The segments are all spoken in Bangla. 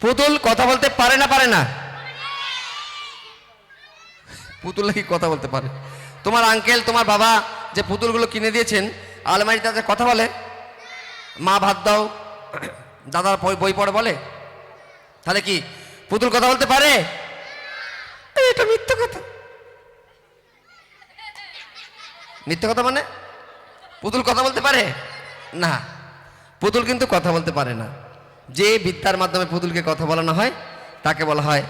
পুতুল কথা বলতে পারে না পারে না? পুতুল নাকি কথা বলতে পারে? তোমার আঙ্কেল তোমার বাবা যে পুতুলগুলো কিনে দিয়েছেন, আলমারিতে আছে কথা বলে। মা ভাত দাও, দাদার বই বই পড়ে বলে। তাহলে কি পুতুল কথা বলতে পারে? এটা মিথ্যে কথা। মিথ্যে কথা মানে? পুতুল কথা বলতে পারে? না। পুতুল কিন্তু কথা বলতে পারে না। যে বিদ্যার মাধ্যমে পুতুলকে কথা বলানো হয় তাকে বলা হয়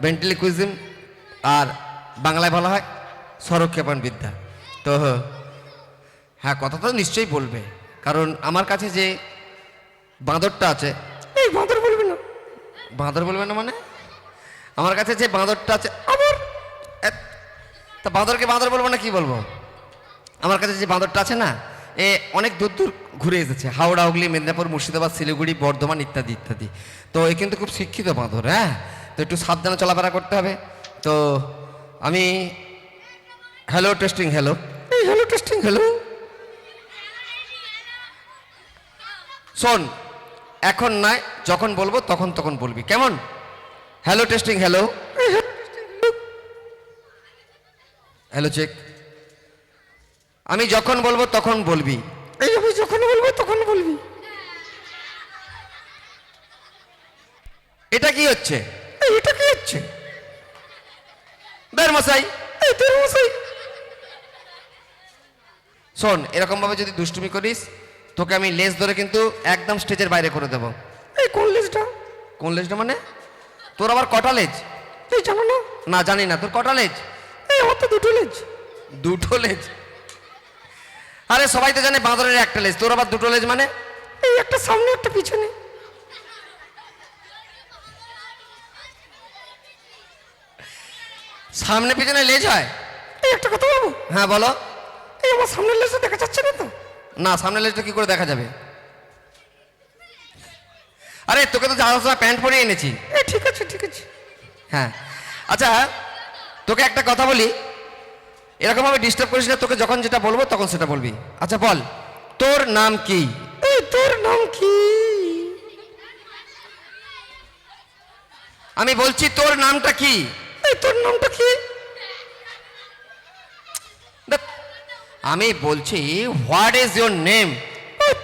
ভেন্টিলিকুইজম আর বাংলায় বলা হয় স্বরক্ষেপণ বিদ্যা। তো হ্যাঁ কথা তো নিশ্চয়ই বলবে। কারণ আমার কাছে যে বাঁদরটা আছে এই বাঁদর বলবে না। বাঁদর বলবে না মানে? আমার কাছে যে বাঁদরটা আছে আবার তা বাঁদরকে বাঁদর বলব না কি বলব? আমার কাছে যে বাঁদরটা আছে না এ অনেক দূর দূর ঘুরে এসেছে। হাওড়া, হুগলি, মেদিনীপুর, মুর্শিদাবাদ, শিলিগুড়ি, বর্ধমান ইত্যাদি ইত্যাদি। তো এ কিন্তু খুব শিক্ষিত বাঁধর হ্যাঁ? তো একটু সাবধানে চলাফেরা করতে হবে। তো আমি হ্যালো টেস্টিং হ্যালো এই হ্যালো টেস্টিং হ্যালো শোন, এখন নয় যখন বলব তখন তখন বলবি, কেমন? Hello testing hello hello check আমি যখন বলব তখন বলবি। এই আমি যখন বলব তখন বলবি। এটা কি হচ্ছে? এটা কি হচ্ছে? বের মশাই। তোর মশাই। শোন এরকম ভাবে যদি দুষ্টুমি করিস তোকে আমি লেজ ধরে কিন্তু একদম স্টেজের বাইরে করে দেবো। এই কোন লেজটা? কোন লেজটা মানে? তোর আবার কটা লেজ? এই জানো না। না জানি না। তোর কটা লেজ? এই আমার তো দুটো লেজ। দুটো লেজ? আরে সবাই তো জানে বাঁদরের একটা লেজ। তোর আবার দুটো লেজ মানে? এই একটা সামনে একটা পিছনে। সামনে পিছনে লেজ হয়? এই একটা কথা বলব? হ্যাঁ বলো। এই আমার সামনের লেজটা দেখা যাচ্ছে না তো? না সামনের লেজটা কি করে দেখা যাবে? আরে তোকে তো সময় প্যান্ট পরে এনেছি। ঠিক আছে ঠিক আছে। হ্যাঁ। আচ্ছা তোকে একটা কথা বলি। এরকম ভাবে ডিস্টার্ব করিস না তোকে যখন যেটা বলব তখন সেটা বলবি। আচ্ছা বল তোর নাম কি? তোর নাম কি? আমি বলছি তোর নামটা কি? তোর নামটা কি? আমি বলছি হোয়াট ইজ ইউর নেম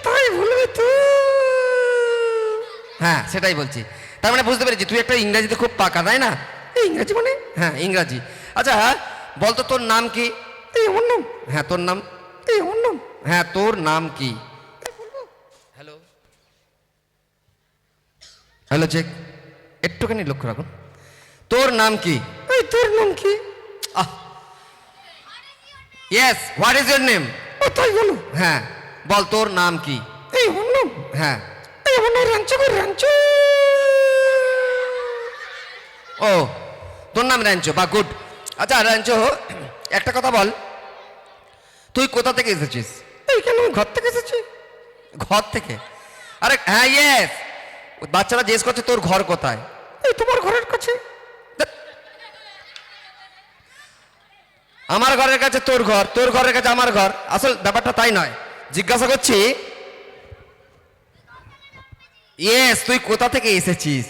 তাই বলবি তো। হ্যাঁ সেটাই বলছি। তার মানে বুঝতে পেরেছি তুই একটা ইংরাজিতে খুব পাকা তাই না? ইংরাজি মানে? হ্যাঁ ইংরাজি। আচ্ছা বলতো তোর নাম কি? এই নাম। হ্যাঁ তোর নাম? এই নাম। হ্যাঁ তোর নাম কি? হ্যালো। হ্যালো চেক একটুখানি লক্ষ্য রাখুন। তোর নাম কি? এই তোর নাম কি? আহ। Yes what is your name ও তাই বলো। হ্যাঁ বল তোর নাম কি? এই নাম। হ্যাঁ। এই আমার নাম রাঞ্চো গো রাঞ্চো। ও তোর নাম র্যাঞ্চো বা গুড। আচ্ছা র্যাঞ্চো একটা কথা বল। তুই কোথা থেকে এসেছিস? এই কেন ঘর থেকে এসেছি? ঘর থেকে? আরে হ্যাঁ ইয়েস বাচ্চারা জিজ্ঞেস করছে তোর ঘর কোথায়? এই তোমার ঘরের কাছে? আমার ঘরের কাছে তোর ঘর তোর ঘরের কাছে আমার ঘর। আসল ব্যাপারটা তাই নয়। জিজ্ঞাসা করছি ইয়েস তুই কোথা থেকে এসেছিস?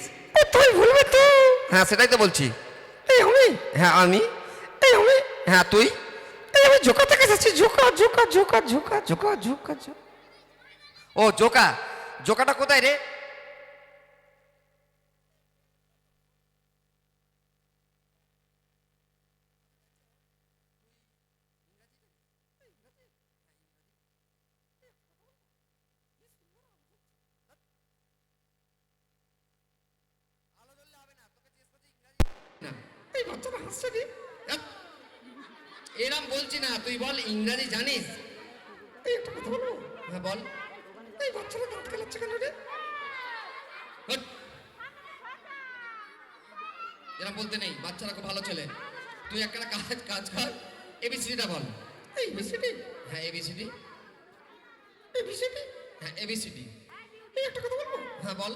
তুই বলবি তো? হ্যাঁ সেটাই তো বলছি। হ্যাঁ আমি এই আমি হ্যাঁ তুই? এই আমি ঝোঁকা থেকে যাচ্ছি ঝোঁকা ঝোঁকা ঝোঁকা ঝোঁকা ঝোঁকা জোকা ও জোকা জোকাটা কোথায় রে? এই বাচ্চাটা হাসছে রে এরম বলছি না তুই বল ইংরাজি জানিস? এই একটা কথা বলব হ্যাঁ বল। এই বাচ্চাটা দাঁত কেলাচ্ছে কেন রে। এরম বলতে নেই বাচ্চারা খুব ভালো ছেলে। তুই একটা কাজ কাজ কর এবিসিডিটা বল। এই এবিসিডি? হ্যাঁ এবিসিডি। এবিসিডি? হ্যাঁ এবিসিডি। এই একটা কথা বলব? হ্যাঁ বল।